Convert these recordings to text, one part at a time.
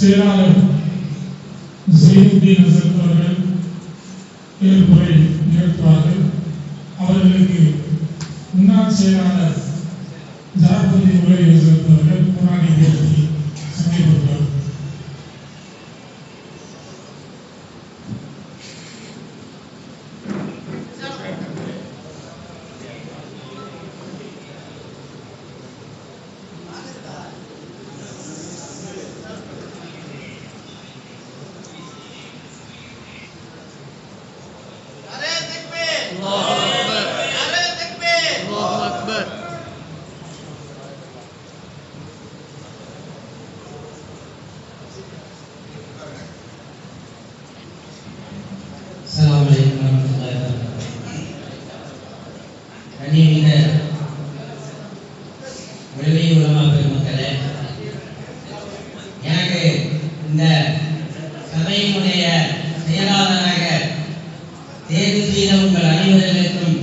செயலாளர் ஜெயினுddin அசத் அவர்கள் ஏற்புரை நிகழ்த்துவார்கள் அவர்களுக்கு முன்னாள் செயலாளர் ஜாபதி உரை அசத் அவர்கள் முன்னாடி நிகழ்ச்சி அஸ்ஸலாமு அலைக்கும் உலமா பெருமக்களே எனக்கு இந்த சபையினுடைய செயலாளராக தேர்வு செய்த உங்கள் அனைவர்களுக்கும்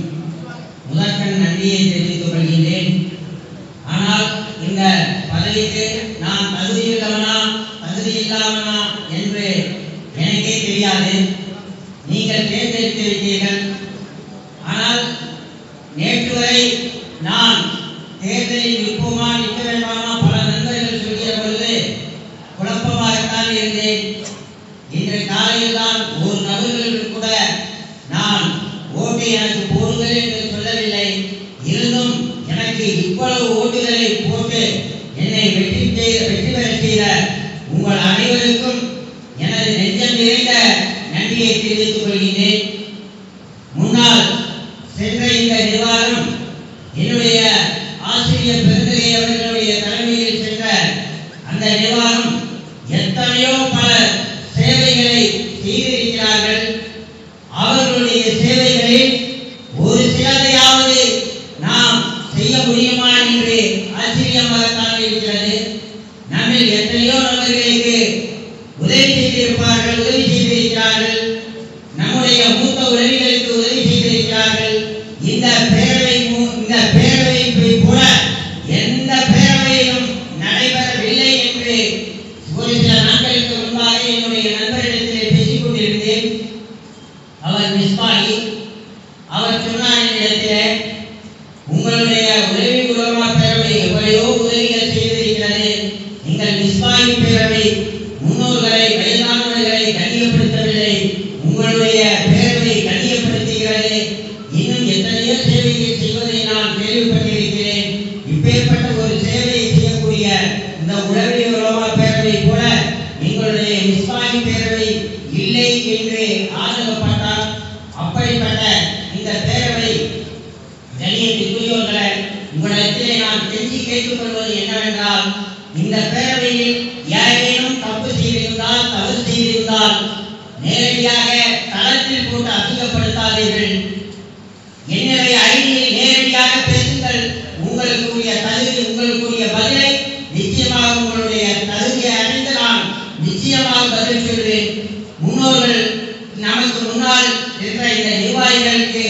முதற்கண் நன்றியை தெரிவித்துக் கொள்கின்றேன். ஆனால் இந்த பதவிக்கு நான் தகுதியுள்ளவனா? தகுதி இல்லாமனா என்று எனக்கே தெரியாது நீங்கள் தேர்ந்தெடுத்து விட்டீர்கள் ஆனால் நேற்று நான் தேர்தலில் நிற்போமா நிற்க வேண்டாமா பல நண்பர்கள் சொல்கிற பொழுது குழப்பமாகத்தான் இருந்தேன். இன்று காலையில் தான் ஒரு நபர்களுக்கு கூட நான் ஓட்டு எனக்கு போடுங்கள் என்று சொல்லவில்லை. இருந்தும் எனக்கு இவ்வளவு ஓட்டுகளை போட்டு என்னை வெற்றி செய்த வெற்றி பெற செய்த உங்கள் அனைவருக்கும் எனது நெஞ்சம் நிறைந்த நன்றியை தெரிவித்துக் கொள்கிறேன் முன்னால் உதவி செய்திருப்பார்கள் உதவி செய்திருக்கிறார்கள். நம்முடைய மூத்த உறவிகளுக்கு உதவி செய்திருக்கிறார்கள். இந்த பேரவை இந்த பேரவை போல எந்த பேரவையிலும் நடைபெறவில்லை என்று ஒரு சில நாட்களுக்கு முன்பாக என்னுடைய நண்பரிடத்திலே பேசிக் கொண்டிருந்தேன். அவர் மிஸ்பாகி அவர் சொன்னார் என்னிடத்திலே உங்களுடைய உதவி உலமா பேரவை எவ்வளையோ உதவிகள் செய்திருக்கிறது நீங்கள் மிஸ்பாகி பேரவை முன்னோர்களை வயதானவர்களை கண்ணியப்படுத்தவில்லை உங்களுடைய பேரவை கண்ணியப்படுத்துகிறது இன்னும் எத்தனையோ சேவைகள் செய்வதை நான் கேள்விப்பட்டிருக்கிறேன். இப்பேற்பட்ட ஒரு சேவையை செய்யக்கூடிய இந்த உளவி உலமா பேரவை போல எங்களுடைய இஸ்லாமிய பேரவை இல்லை என்று ஆதரவப்பட்டால் அப்படிப்பட்ட இந்த பேரவை கணியத்திற்குரியவர்களே உங்களிடத்திலே நான் தெரிஞ்சு கேட்டுக்கொள்வது என்னவென்றால் இந்த பேரவையில் நேரடியாக தளத்தில் போட்டு அதிகப்படுத்தாதீர்கள் என்னுடைய ஐடியில் நேரடியாக பேசுங்கள். உங்களுக்குரிய தகுதி உங்களுக்குரிய பதிலை நிச்சயமாக உங்களுடைய தகுதியை அறிந்து நான் நிச்சயமாக பதில் சொல்வேன். முன்னோர்கள் நமக்கு முன்னால் இருக்கிற இந்த நிர்வாகிகளுக்கு